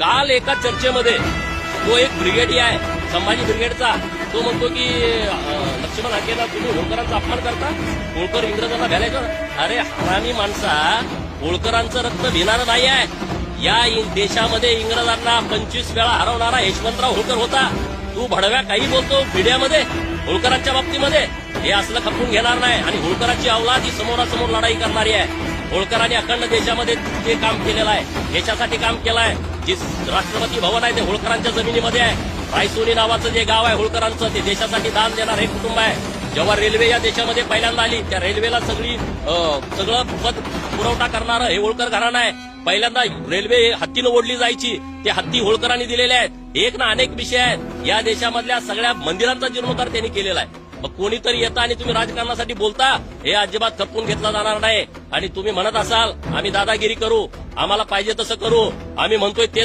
काल एका चर्चेमध्ये तो एक ब्रिगेडी आहे संभाजी ब्रिगेडचा. तो म्हणतो की लक्ष्मण हाकेला तुम्ही होळकरांचा अपमान करता? होळकर इंग्रजांना घालायचं अरे हरामी माणसा होळकरांचं रक्त भिनारं नाही आहे. या देशामध्ये इंग्रजांना पंचवीस वेळा हरवणारा यशवंतराव होळकर होता. तू भडव्या काही बोलतो मीडियामध्ये होळकरांच्या बाबतीमध्ये? हे असलं खपून घेणार नाही. आणि होळकरांची अवलाद ही समोरासमोर लढाई करणारी आहे. होळकरांनी अखंड देशामध्ये ते काम केलेलं आहे देशासाठी काम केलं आहे. जी राष्ट्रपती भवन आहे ते होळकरांच्या जमिनीमध्ये आहे. रायसोनी नावाचं जे गाव आहे होळकरांचं ते देशासाठी दान देणार हे कुटुंब आहे. जेव्हा रेल्वे या देशामध्ये पहिल्यांदा आली त्या रेल्वेला सगळी सगळं पद पुरवठा करणारं हे होळकर घराणं आहे. पहिल्यांदा रेल्वे हत्तीनं ओढली जायची. ते हत्ती होळकरांनी दिलेले आहेत. एक ना अनेक विषय आहेत. या देशामधल्या सगळ्या मंदिरांचा जीर्णोद्धार त्यांनी केलेला आहे. मग कोणीतरी येता आणि तुम्ही राजकारणासाठी बोलता हे अजिबात खपवून घेतला जाणार नाही. आणि तुम्ही म्हणत असाल आम्ही दादागिरी करू आम्हाला पाहिजे तसं करू आम्ही म्हणतोय ते